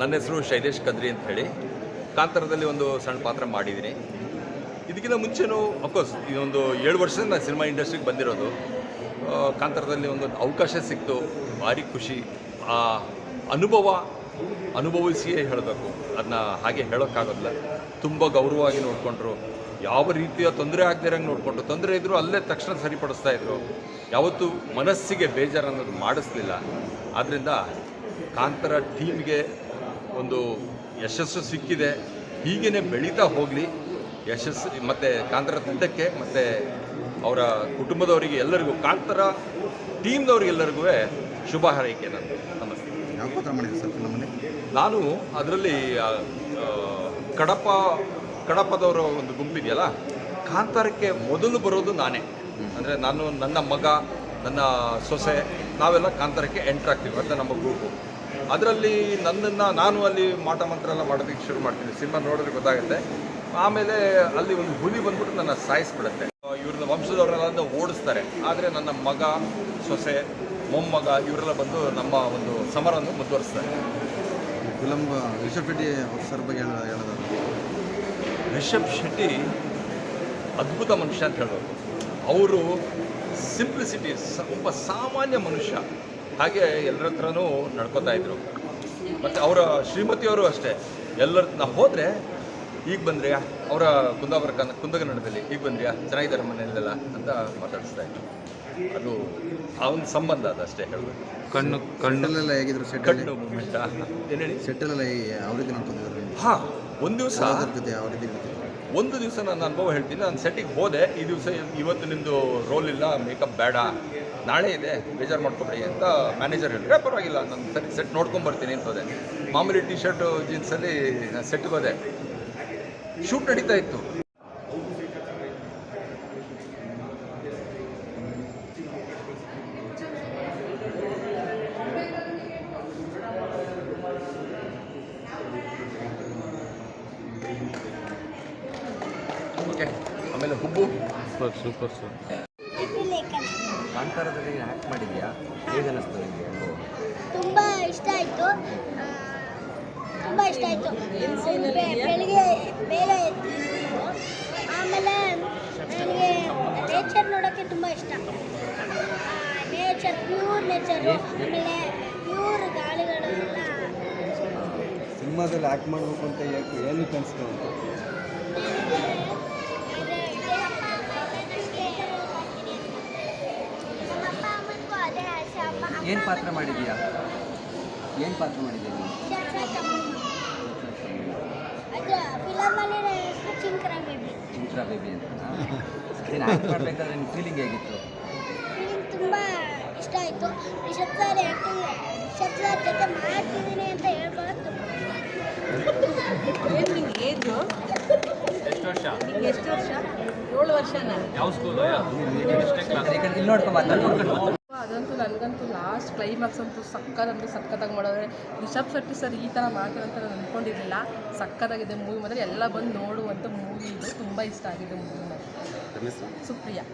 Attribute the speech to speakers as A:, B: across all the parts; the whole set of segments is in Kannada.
A: ನನ್ನ ಹೆಸರು ಶೈಲೇಶ್ ಕದ್ರಿ ಅಂತ ಹೇಳಿ ಕಾಂತಾರದಲ್ಲಿ ಒಂದು ಸಣ್ಣ ಪಾತ್ರ ಮಾಡಿದ್ದೀನಿ. ಇದಕ್ಕಿಂತ ಮುಂಚೆನೂ ಅಫ್ಕೋರ್ಸ್ ಇದೊಂದು ಏಳು ವರ್ಷದಿಂದ ನಾನು ಸಿನಿಮಾ ಇಂಡಸ್ಟ್ರಿಗೆ ಬಂದಿರೋದು. ಕಾಂತರದಲ್ಲಿ ಕಾಂತಾರದಲ್ಲಿ ಒಂದು ಅವಕಾಶ ಸಿಕ್ತು, ಭಾರಿ ಖುಷಿ. ಆ ಅನುಭವ, ಅನುಭವಿಸಿಯೇ ಹೇಳಬೇಕು. ಅದನ್ನ ಹಾಗೆ ಹೇಳೋಕ್ಕಾಗೋದಿಲ್ಲ. ತುಂಬ ಗೌರವವಾಗಿ ನೋಡಿಕೊಂಡ್ರು. ಯಾವ ರೀತಿಯ ತೊಂದರೆ ಆಗದಿರಂಗೆ ನೋಡಿಕೊಂಡ್ರು. ತೊಂದರೆ ಇದ್ದರೂ ಅಲ್ಲೇ ತಕ್ಷಣ ಸರಿಪಡಿಸ್ತಾ ಇದ್ರು. ಯಾವತ್ತೂ ಮನಸ್ಸಿಗೆ ಬೇಜಾರು ಅನ್ನೋದು ಮಾಡಿಸ್ಲಿಲ್ಲ. ಆದ್ದರಿಂದ ಕಾಂತರ ಟೀಮ್ಗೆ ಒಂದು ಯಶಸ್ಸು ಸಿಕ್ಕಿದೆ. ಹೀಗೇ ಬೆಳೀತಾ ಹೋಗಲಿ. ಯಶಸ್ಸು ಮತ್ತು ಕಾಂತರ ತಂಡಕ್ಕೆ ಮತ್ತು ಅವರ ಕುಟುಂಬದವರಿಗೆ ಎಲ್ಲರಿಗೂ ಕಾಂತರ ಟೀಮ್ದವ್ರಿಗೆಲ್ಲರಿಗೂ ಶುಭ ಹಾರೈಕೆ ನಾನು ನಮಸ್ತೆ.
B: ಸರ್ ನಮ್ಮನೆ
A: ನಾನು ಅದರಲ್ಲಿ ಕಡಪ ಕಡಪದವರ ಒಂದು ಗುಂಪಿದೆಯಲ್ಲ ಕಾಂತಾರಕ್ಕೆ ಮೊದಲು ಬರೋದು ನಾನೇ. ಅಂದರೆ ನಾನು ನನ್ನ ಮಗ ನನ್ನ ಸೊಸೆ ನಾವೆಲ್ಲ ಕಾಂತಾರಕ್ಕೆ ಎಂಟ್ರ್ ಆಗ್ತೀವಿ ಮತ್ತು ನಮ್ಮ ಗ್ರೂಪು ಅದರಲ್ಲಿ ನನ್ನನ್ನು ನಾನು ಅಲ್ಲಿ ಮಾಟ ಮಂತ್ರ ಎಲ್ಲ ಮಾಡೋದಕ್ಕೆ ಶುರು ಮಾಡ್ತೀನಿ. ಸಿನಿಮಾ ನೋಡಿದ್ರೆ ಗೊತ್ತಾಗುತ್ತೆ. ಆಮೇಲೆ ಅಲ್ಲಿ ಒಂದು ಹುಲಿ ಬಂದ್ಬಿಟ್ಟು ನನ್ನ ಸಾಯಿಸ್ಬಿಡುತ್ತೆ. ಇವ್ರನ್ನ ವಂಶದವರೆಲ್ಲ ಓಡಿಸ್ತಾರೆ. ಆದರೆ ನನ್ನ ಮಗ ಸೊಸೆ ಮೊಮ್ಮಗ ಇವರೆಲ್ಲ ಬಂದು ನಮ್ಮ ಒಂದು ಸಮರವನ್ನು ಮುಂದುವರಿಸ್ತಾರೆ.
B: ಫಿಲಮ್ ರಿಷಬ್ ಶೆಟ್ಟಿ ಸರ್ ಬಗ್ಗೆ ಹೇಳೋದು.
A: ರಿಷಬ್ ಶೆಟ್ಟಿ ಅದ್ಭುತ ಮನುಷ್ಯ ಅಂತ ಹೇಳೋದು ಅವರು ಸಿಂಪ್ಲಿಸಿಟಿ ಒಬ್ಬ ಸಾಮಾನ್ಯ ಮನುಷ್ಯ. ಹಾಗೆ ಎಲ್ಲರ ಹತ್ರನೂ ನಡ್ಕೋತಾ ಇದ್ರು. ಮತ್ತು ಅವರ ಶ್ರೀಮತಿಯವರು ಅಷ್ಟೇ. ಎಲ್ಲರ ನಾವು ಹೋದರೆ ಈಗ ಬಂದ್ರಿಯಾ? ಅವರ ಕುಂದಾಪುರ ಕನ್ನ ಕುಂದಗನ್ನಡದಲ್ಲಿ ಈಗ ಬಂದ್ರಿಯಾ? ಚೆನ್ನಾಗಿದ್ದಾರೆ ಮನೆಯಲ್ಲೆಲ್ಲ ಅಂತ ಮಾತಾಡಿಸ್ತಾ ಇದ್ರು. ಅದು ಆ ಒಂದು ಸಂಬಂಧ ಅದು ಅಷ್ಟೇ ಹೇಳಬೇಕು.
C: ಕಣ್ಣು
B: ಕಣ್ಣಲ್ಲೆಲ್ಲ ಹೇಗಿದ್ರು
A: ಕಣ್ಣು ಮೂಮೆಂಟ? ಏನೇಳಿ ಹೇಳಿ?
B: ಸೆಟ್ಟಲ್ಲೆಲ್ಲ ಯಾವ ರೀತಿ
A: ಹಾಂ ಒಂದು ದಿವಸ
B: ಅದ್ರ ಜೊತೆ ಯಾವ ರೀತಿ ಇರ್ತಿದ್ರು?
A: ಒಂದು ದಿವಸ ನಾನು ಅನುಭವ ಹೇಳ್ತೀನಿ. ನಾನು ಸೆಟ್ಟಿಗೆ ಹೋದೆ. ಈ ದಿವಸ ಇವತ್ತು ನಿಮ್ಮದು ರೋಲ್ ಇಲ್ಲ ಮೇಕಪ್ ಬೇಡ. ನಾಳೆ ಇದೆ, ಬೇಜಾರು ಮಾಡ್ಕೊಬೇಡಿ ಅಂತ ಮ್ಯಾನೇಜರ್ ಹೇಳಿದ್ರೆ. ಪರವಾಗಿಲ್ಲ, ನಾನು ಸರಿ ಸೆಟ್ ನೋಡ್ಕೊಂಬರ್ತೀನಿ ಅಂತ ಹೋದೆ. ಮಾಮೂಲಿ ಟಿ ಶರ್ಟು ಜೀನ್ಸಲ್ಲಿ ನಾನು ಸೆಟ್ಗೆ ಹೋದೆ. ಶೂಟ್ ನಡೀತಾ ಇತ್ತು ಓಕೆ ಆಮೇಲೆ ಹುಬ್ಬು?
C: ಸೂಪರ್ ಸೂಪರ್ ಸರ್
D: ಕಾಂತಾರದಲ್ಲಿ ಆ್ಯಕ್ಟ್ ಮಾಡಿದ್ಯಾ? ಹೇಗೆ ಅನ್ನಿಸ್ತು ನಿಮಗೆ?
E: ತುಂಬ ಇಷ್ಟ ಆಯಿತು. ತುಂಬ ಇಷ್ಟ ಆಯಿತು. ಬೆಳಿಗ್ಗೆ ಬೇಗ ಎದ್ದಿದ್ದು ಆಮೇಲೆ ನನಗೆ ನೇಚರ್ ನೋಡೋಕ್ಕೆ ತುಂಬ ಇಷ್ಟ. ನೇಚರ್ ಪ್ಯೂರ್ ನೇಚರ್ ಆಮೇಲೆ ಪ್ಯೂರ್ ಗಾಳಿಗಳೆಲ್ಲ
D: ಸಿನಿಮಾದಲ್ಲಿ ಆ್ಯಕ್ಟ್ ಮಾಡಬೇಕು ಅಂತ ಯಾಕೆ ಏನಕ್ಕೆ ಅನಿಸ್ತು ಅಂತ
E: ಅಪ್ಪ ಅಮ್ಮನಿಗೂ ಅದೇ ಆಸೆ ಅಪ್ಪ ಅಮ್ಮ
D: ಏನು ಪಾತ್ರ ಮಾಡಿದೀಯಾ ಏನು ಪಾತ್ರ ಮಾಡಿದ್ಯಾ ನೀನು? ಚಿಂತ್ರ ಬೇಬಿ. ಅಂತ. ನೀನು ಆ್ಯಕ್ಟ್ ಮಾಡಬೇಕಾದ್ರೆ ನಿನ್ನ ಫೀಲಿಂಗ್ ಹೇಗಿತ್ತು?
E: ಫೀಲಿಂಗ್ ತುಂಬ ಇಷ್ಟ ಆಯಿತು. Rishab sir acting Rishab sir ಜೊತೆ ಮಾಡ್ತಿದ್ದೀನಿ ಅಂತ ಹೇಳ್ಬಾರ್ದು.
F: ಏನು ನಿಂಗೆ ಏಜು
C: ಎಷ್ಟು ವರ್ಷ?
F: ನಿಂಗೆ ಎಷ್ಟು ವರ್ಷ? ಏಳು ವರ್ಷನಾ?
C: ಯಾವ ಸ್ಕೂಲು
D: ಇಲ್ಲಿ ನೋಡ್ಕೊಂಡು ಮಾತಾಡ್ಕೊಂಡು
F: ಅದಂತೂ ನನಗಂತೂ ಕ್ಲೈಮ್ಯಾಕ್ಸ್ ಅಂತೂ ಸಕ್ಕತ್ ಅಂದ್ರೆ ಸಕ್ಕತ್ತಾಗಿ ಮಾಡೋದ್ರೆ ರಿಷಬ್ ಶೆಟ್ಟಿ ಸರ್ ಈ ಥರ ಮಾಡ್ತಾರೆ ಅಂತ ನಾನು ಅಂದ್ಕೊಂಡಿರಲಿಲ್ಲ ಸಕ್ಕತ್ತಾಗಿದೆ ಮೂವಿ ಮಾತ್ರ. ಎಲ್ಲ ಬಂದು ನೋಡುವಂಥ ಮೂವಿ ಇದು. ತುಂಬ ಇಷ್ಟ ಆಗಿದೆ ಮೂವಿ ಸುಪ್ರಿಯಾ.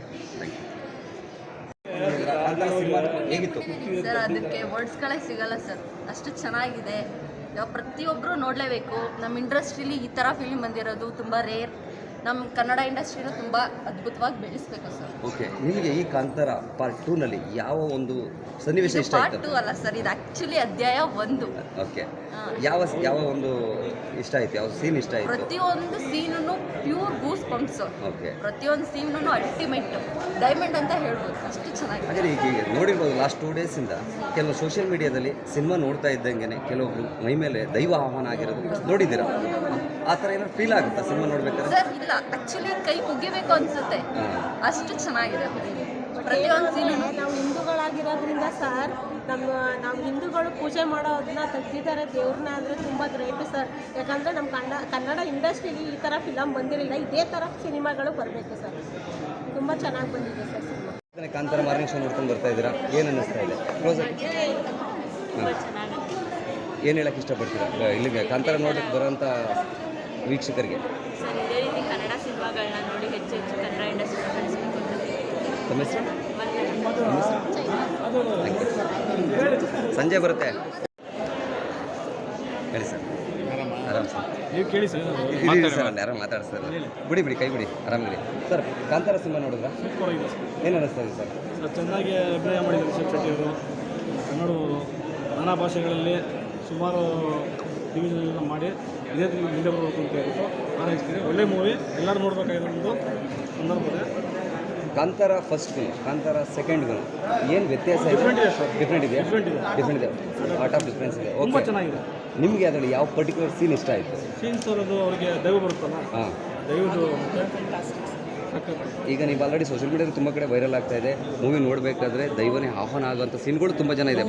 G: ಸರ್ ಅದಕ್ಕೆ ವರ್ಡ್ಸ್ಗಳೇ ಸಿಗಲ್ಲ ಸರ್. ಅಷ್ಟು ಚೆನ್ನಾಗಿದೆ. ಯಾವ ಪ್ರತಿಯೊಬ್ಬರು ನೋಡಲೇಬೇಕು. ನಮ್ಮ ಇಂಡಸ್ಟ್ರೀಲಿ ಈ ಥರ ಫಿಲ್ಮ್ ಬಂದಿರೋದು ತುಂಬ ರೇರ್ ನಮ್ಮ ಕನ್ನಡ ಇಂಡಸ್ಟ್ರಿನ ತುಂಬ ಅದ್ಭುತವಾಗಿ ಬೆಳೆಸ್ಬೇಕು ಸರ್.
D: ಓಕೆ ನಿಮಗೆ ಈ ಕಾಂತಾರ ಪಾರ್ಟ್ ಟೂನಲ್ಲಿ ಯಾವ ಒಂದು ಸನ್ನಿವೇಶ ಇಷ್ಟ
G: ಪಾರ್ಟ್
D: ಆಯ್ತು
G: ಟು ಅಲ್ಲ ಸರ್ ಇದು ಆ್ಯಕ್ಚುಲಿ ಅಧ್ಯಾಯ ಒಂದು.
D: ಓಕೆ. ಯಾವ ಯಾವ ಒಂದು ಇಷ್ಟ ಆಯ್ತು ಯಾವ ಸೀನ್ ಇಷ್ಟ ಆಯ್ತು?
G: ಪ್ರತಿಯೊಂದು scene pure goosebumps
D: okay.
G: ಪ್ರತಿಯೊಂದು ಸೀನು ಅಲ್ಟಿಮೇಟ್ ಡೈಮಂಡ್ ಅಂತ ಹೇಳ್ಬೋದು ಅಷ್ಟು ಚೆನ್ನಾಗಿದೆ.
D: ಹಾಗಾದ್ರೆ ಈಗ ಈಗ ನೋಡಿರ್ಬೋದು ಲಾಸ್ಟ್ ಟೂ ಡೇಸಿಂದ ಕೆಲವು ಸೋಷಿಯಲ್ ಮೀಡಿಯಾದಲ್ಲಿ ಸಿನಿಮಾ ನೋಡ್ತಾ ಇದ್ದಂಗೆ ಕೆಲವೊಬ್ರು ಮೈ ಮೇಲೆ ದೈವ ಆಹ್ವಾನ ಆಗಿರೋದು ನೋಡಿದ್ದೀರಾ? ಆ ಥರ ಏನೋ ಫೀಲ್ ಆಗುತ್ತೆ ಸಿನಿಮಾ ನೋಡ್ಬೇಕಾದ್ರೆ?
G: ಸರ್ ಇಲ್ಲ. ಆ್ಯಕ್ಚುಲಿ ಕೈ ಮುಗಿಬೇಕು ಅನ್ಸುತ್ತೆ. ಅಷ್ಟು ಚೆನ್ನಾಗಿದೆ ಪ್ರತಿಯೊಂದು ಸೀನು
H: ನಾವು ಹಿಂದೂಗಳಾಗಿರೋದ್ರಿಂದ ಸರ್ ನಮ್ಮ ನಾವು ಹಿಂದೂಗಳು ಪೂಜೆ ಮಾಡೋದನ್ನ ತೆಗ್ದಿದ್ದಾರೆ ದೇವ್ರನ್ನ ಅಂದರೆ ತುಂಬ ಗ್ರೇಟ್ ಸರ್. ಯಾಕಂದರೆ ನಮ್ಮ ಕನ್ನಡ ಕನ್ನಡ ಇಂಡಸ್ಟ್ರೀಲಿ ಈ ಥರ ಫಿಲಮ್ ಬಂದಿರಲಿಲ್ಲ. ಇದೇ ಥರ ಸಿನಿಮಾಗಳು ಬರಬೇಕು ಸರ್. ತುಂಬ ಚೆನ್ನಾಗಿ ಬಂದಿದೆ sir cinema.
D: Kantara morning show ನೋಡ್ಕೊಂಡು ಬರ್ತಾ ಇದ್ದೀರಾ? ಏನು ಅನ್ನಿಸ್ತಾ ಇದೆ? ಕ್ಲೋಸ್ ಏನು ಹೇಳಕ್ಕೆ ಇಷ್ಟಪಡ್ತೀರಾ? ಇಲ್ಲಿಗೆ ಕಾಂತಾರ ನೋಡಕ್ಕೆ ಬರೋಂಥ ವೀಕ್ಷಕರಿಗೆ.
G: ಸರ್ ಇದೇ ರೀತಿ ಕನ್ನಡ ಸಿನಿಮಾಗಳನ್ನ ನೋಡಿ ಹೆಚ್ಚು ಹೆಚ್ಚು ಕನ್ನಡ ಇಂಡಸ್ಟ್ರಿ ಬೆಳೆಸಬೇಕು ಅಂತ
D: ತಮ್ಮ ಹೆಸರು? ನಿಮ್ಮ ಹೆಸರು? Thank you. ಸಂಜೆ ಬರುತ್ತೆ. ಹೇಳಿ ಸರ್. ಆರಾಮ್. ಸರ್.
C: ನೀವು ಕೇಳಿ ಸರ್
D: ಇರಿ ಸರ್ ಆರಾಮ್ ಯಾರೋ ಮಾತಾಡ್ತಾರೆ ಬಿಡಿ ಬಿಡಿ ಕೈ ಬಿಡಿ. ಆರಾಮಿರಿ ಸರ್ ಕಾಂತಾರ ಸಿನಿಮಾ ನೋಡಿದ್ರಾ?
C: ಸೂಪರ್ ಆಗಿದೆ ಸರ್.
D: ಏನು ಅನ್ನಿಸ್ತಾ ಇದೆ ಸರ್?
C: ಸರ್ ಚೆನ್ನಾಗಿ ಅಭಿನಯ ಮಾಡಿದ್ದಾರೆ ರಿಷಬ್ ಶೆಟ್ಟಿಯವರು. ಕನ್ನಡ ನಾನಾ ಭಾಷೆಗಳಲ್ಲಿ ಸುಮಾರು ಡಿವಿಷನ್ ಮಾಡಿ ಇದೇ ದಿನ ಮುಂದೆ ಬರಬೇಕು ಅಂತ ಹೇಳ್ಬಿಟ್ಟು ಹಾರೈಸ್ತೀನಿ ಒಳ್ಳೆ ಮೂವಿ ಎಲ್ಲರೂ ನೋಡಬೇಕಾಗಿರೋ ಒಂದು ಸಂದರ್ಭ
D: ಕಾಂತಾರ ಫಸ್ಟ್ ಗುಣ ಕಾಂತಾರ ಸೆಕೆಂಡ್ ಗುಣ ಏನು ವ್ಯತ್ಯಾಸ
C: Different ಇದೆ.
D: ಡಿಫ್ರೆಂಟ್ ಇದೆ
C: ಡಿಫ್ರೆಂಟ್ ಇದೆ.
D: ಡಿಫ್ರೆಂಟ್ ಇದೆ. ಆರ್ಟ್ ಆಫ್ ಡಿಫ್ರೆನ್ಸ್ ಇದೆ.
C: ತುಂಬ
D: ಓಕೆ
C: ಚೆನ್ನಾಗಿದೆ.
D: ನಿಮಗೆ ಅದರಲ್ಲಿ ಯಾವ ಪರ್ಟಿಕ್ಯುಲರ್ ಸೀನ್ ಇಷ್ಟ ಆಯಿತು?
C: ಸೀನ್ಸ್ ಅವರದು ಅವರಿಗೆ ದೈವ ಬರುತ್ತಲ್ಲ?
D: ಹಾಂ.
C: ದೈವದು
D: ಈಗ ನೀವು ಆಲ್ರೆಡಿ ಸೋಷಿಯಲ್ ಮೀಡಿಯಾದಲ್ಲಿ ತುಂಬ ಕಡೆ ವೈರಲ್ ಆಗ್ತಾ ಇದೆ. ಮೂವಿ ನೋಡಬೇಕಾದ್ರೆ ದೈವನೇ ಆಹ್ವಾನ ಆಗುವಂಥ ಸೀನ್ಗಳು ತುಂಬ ಜನ ಇದೆ.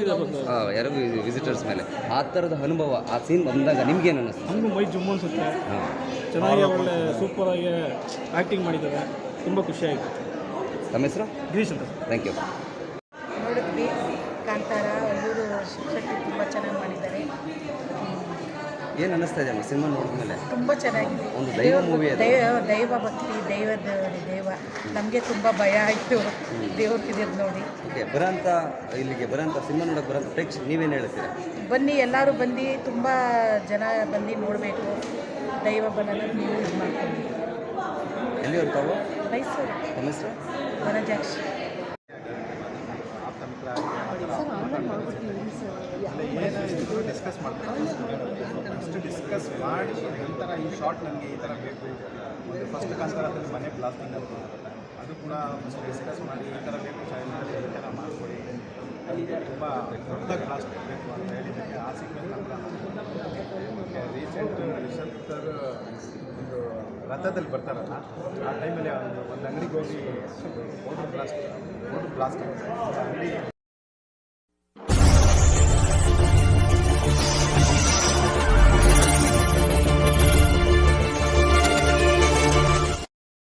D: ಯಾರು ವಿಸಿಟರ್ಸ್ ಮೇಲೆ. ಆ ಥರದ ಅನುಭವ ಆ ಸೀನ್ ಬಂದಾಗ ನಿಮ್ಗೇನು ಅನ್ನಿಸ್ತು?
C: ನಮಗೂ ಮೈ ಜುಮ್ಮು ಅನಿಸುತ್ತೆ. ಚೆನ್ನಾಗಿ ಒಳ್ಳೆ ಸೂಪರಾಗಿ ಆ್ಯಕ್ಟಿಂಗ್ ಮಾಡಿದ್ದಾರೆ. ತುಂಬ ಖುಷಿ ಆಯಿತು.
D: ತಮ್ಮ ಹೆಸರು?
C: ಗಿರೀಶ್ ಅಂತ.
D: ಥ್ಯಾಂಕ್ ಯು
I: ನೋಡಿದ್ವಿ ಕಾಂತಾರ ಇವರು ಶೆಟ್ಟಿ ತುಂಬ ಚೆನ್ನಾಗಿ ಮಾಡಿದ್ದಾರೆ
D: ಏನು ಅನ್ನಿಸ್ತಾ ಇದೆ ಅಮ್ಮ? ಸಿನಿಮಾ ನೋಡಿದ್ಮೇಲೆ
I: ತುಂಬ ಚೆನ್ನಾಗಿದೆ.
D: ಒಂದು ದೈವ ಮೂವಿ ಅದು.
I: ದೈವ ದೈವ ಭಕ್ತಿ ದೈವದ ದೇವ. ನಮಗೆ ತುಂಬ ಭಯ ಆಯಿತು. ದೇವ್ರ ಕಿದಿರ್ ನೋಡಿ.
D: ಓಕೆ ಬರೋಂಥ ಇಲ್ಲಿಗೆ ಬರೋಂಥ ಸಿನಿಮಾ ನೋಡೋಕೆ ಬರೋಂಥ ಪ್ರೇಕ್ಷಕ ನೀವೇನು ಹೇಳ್ತೀರಾ?
I: ಬನ್ನಿ ಎಲ್ಲರೂ ಬಂದು ತುಂಬ ಜನ ಬಂದು ನೋಡಬೇಕು. ದೈವ ಬನ್ನ ನೀವು ಇದು ಮಾಡ್ಕೊಂಡು
D: ಎಲ್ಲಿಯವ್ರು ತಾವು?
I: ಮೈಸೂರು.
D: ಸರ್ ಹೆಸರು?
I: ವನಜಾಕ್ಷಿ.
B: ಡಿಸ್ಕಸ್ ಮಾಡ್ತಾರೆ ಫಸ್ಟ್ ಡಿಸ್ಕಸ್ ಮಾಡಿ ನಂತರ ಈ ಶಾರ್ಟ್ ನನಗೆ ಈ ಥರ ಬೇಕು. ಒಂದು ಫಸ್ಟ್ ಕಾಂತಾರದಲ್ಲಿ ಮನೆ ಬ್ಲಾಸ್ಟಿಂಗ್ ಅಂತ. ಅದು ಕೂಡ ಫಸ್ಟ್ ಡಿಸ್ಕಸ್ ಮಾಡಿ ಈ ಥರ ಬೇಕು ಚಾಯ್ನಲ್ಲಿ ಈ ಥರ ಮಾಡಿಕೊಡಿ. ಅಲ್ಲಿ ತುಂಬ ದೊಡ್ಡ ಬ್ಲಾಸ್ಟ್ ಬೇಕು ಅಂತ ಹೇಳಿದ್ದಕ್ಕೆ ಆ ಸೀಕ್ವೆನ್ಸ್ ನಂತರ ರೀಸೆಂಟ್ ರಿಷಬ್ ಒಂದು ರಥದಲ್ಲಿ ಬರ್ತಾರಲ್ಲ, ಆ ಟೈಮಲ್ಲಿ ಒಂದು ಒಂದು ಅಂಗಡಿಗೆ ಹೋಗಿ ಫೋಟೋ ಬ್ಲಾಸ್ಟ್ ಫೋಟೋ ಬ್ಲಾಸ್ಟ್ ಅಂಗಡಿ